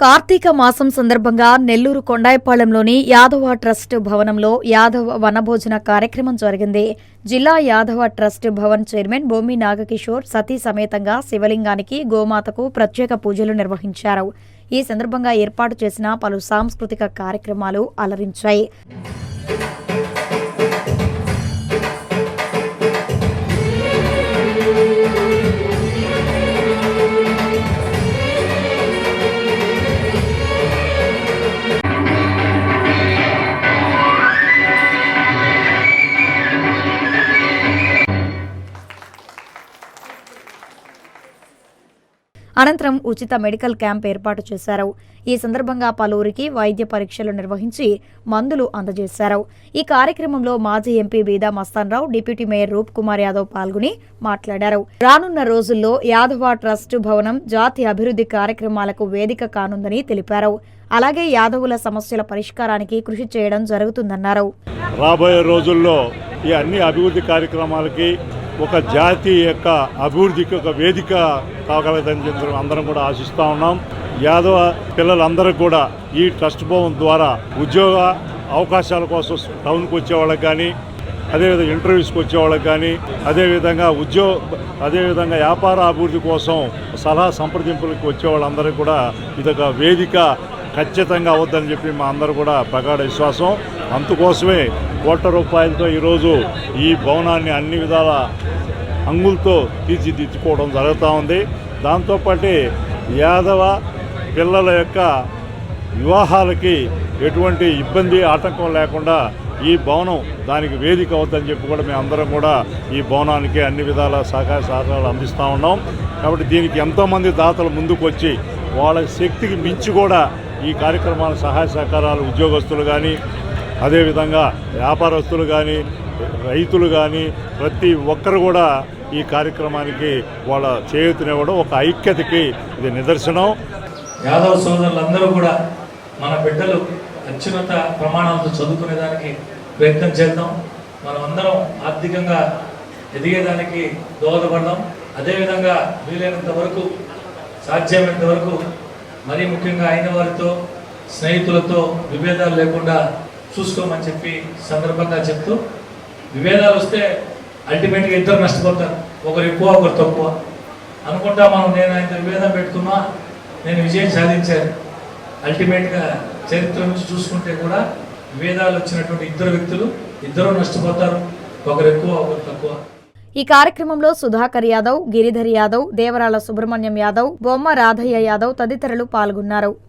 కార్తీక మాసం సందర్భంగా నెల్లూరు కొండాయిపాళెంలోని యాదవ ట్రస్ట్ భవనంలో యాదవ వనభోజన కార్యక్రమం జరిగింది. జిల్లా యాదవ ట్రస్ట్ భవన్ చైర్మన్ బొమ్మి నాగకిషోర్ సతీ సమేతంగా శివలింగానికి గోమాతకు ప్రత్యేక పూజలు నిర్వహించారు. ఈ సందర్భంగా ఏర్పాటు చేసిన పలు సాంస్కృతిక కార్యక్రమాలు అలరించాయి. అనంతరం ఉచిత మెడికల్ క్యాంప్ ఏర్పాటు చేశారు. ఈ సందర్భంగా పలువురికి వైద్య పరీక్షలు నిర్వహించి మందులు అందజేశారు. ఈ కార్యక్రమంలో మాజీ MP Beeda Mastanrao deputy mayor Roop Kumar Yadav పాల్గొని మాట్లాడారు. రానున్న రోజుల్లో యాదవ ట్రస్ట్ భవనం జాతి అభివృద్ధి కార్యక్రమాలకు వేదిక కానుందని తెలిపారు. అలాగే యాదవుల సమస్యల పరిష్కారానికి కృషి చేయడం జరుగుతుందన్నారు. రాబోయే రోజుల్లో ఈ అన్ని అభివృద్ధి కార్యక్రమాలకి ఒక జాతి యొక్క అభివృద్ధికి ఒక వేదిక కాగలదని చెప్పి అందరం కూడా ఆశిస్తూ ఉన్నాం. యాదవ పిల్లలందరూ కూడా ఈ ట్రస్ట్ భవన్ ద్వారా ఉద్యోగ అవకాశాల కోసం టౌన్కి వచ్చే వాళ్ళకి కానీ అదేవిధంగా ఇంటర్వ్యూస్కి వచ్చే వాళ్ళకి కానీ అదేవిధంగా ఉద్యోగ అదేవిధంగా వ్యాపార అభివృద్ధి కోసం సలహా సంప్రదింపులకు వచ్చే వాళ్ళందరికీ కూడా ఇదొక వేదిక ఖచ్చితంగా అవద్దని చెప్పి మా అందరూ కూడా ప్రగాఢ విశ్వాసం. అందుకోసమే కోట్ల రూపాయలతో ఈరోజు ఈ భవనాన్ని అన్ని విధాల అంగులతో తీర్చిదిద్దుకోవడం జరుగుతూ ఉంది. దాంతోపాటు యాదవ పిల్లల యొక్క వివాహాలకి ఎటువంటి ఇబ్బంది ఆటంకం లేకుండా ఈ భవనం దానికి వేదిక అవుతుందని చెప్పి కూడా మేము అందరం కూడా ఈ భవనానికి అన్ని విధాల సహకార సహకారాలు అందిస్తూ ఉన్నాం. కాబట్టి దీనికి ఎంతోమంది దాతలు ముందుకు వచ్చి వాళ్ళ శక్తికి మించి కూడా ఈ కార్యక్రమాల సహాయ సహకారాలు ఉద్యోగస్తులు కానీ అదేవిధంగా వ్యాపారస్తులు కానీ రైతులు కానీ ప్రతి ఒక్కరు కూడా ఈ కార్యక్రమానికి వాళ్ళ చేయూతనివ్వడం ఒక ఐక్యతకి ఇది నిదర్శనం. యాదవ సోదరులందరూ కూడా మన బిడ్డలు అత్యున్నత ప్రమాణాలతో చదువుకునేదానికి ప్రయత్నం చేద్దాం. మనం అందరం ఆర్థికంగా ఎదిగేదానికి దోహదపడదాం. అదేవిధంగా వీలైనంత వరకు సాధ్యమైనంత వరకు మరీ ముఖ్యంగా అయిన వారితో స్నేహితులతో విభేదాలు లేకుండా చూసుకోమని చెప్పి సందర్భంగా చెప్తూ విభేదాలు వస్తే అల్టిమేట్గా ఇద్దరు నష్టపోతారు. ఒకరు ఎక్కువ ఒకరు తక్కువ. అనుకుంటా మనం నేను ఆయన విభేదం పెట్టుకున్నా నేను విజయం సాధించాను. అల్టిమేట్గా చరిత్ర నుంచి చూసుకుంటే కూడా విభేదాలు వచ్చినటువంటి ఇద్దరు వ్యక్తులు ఇద్దరు నష్టపోతారు. ఒకరు ఎక్కువ ఒకరు తక్కువ. ఈ కార్యక్రమంలో సుధాకర్ యాదవ్ గిరిధర్ యాదవ్ దేవరాల సుబ్రహ్మణ్యం యాదవ్ బొమ్మ రాధయ్య యాదవ్ తదితరులు పాల్గొన్నారు.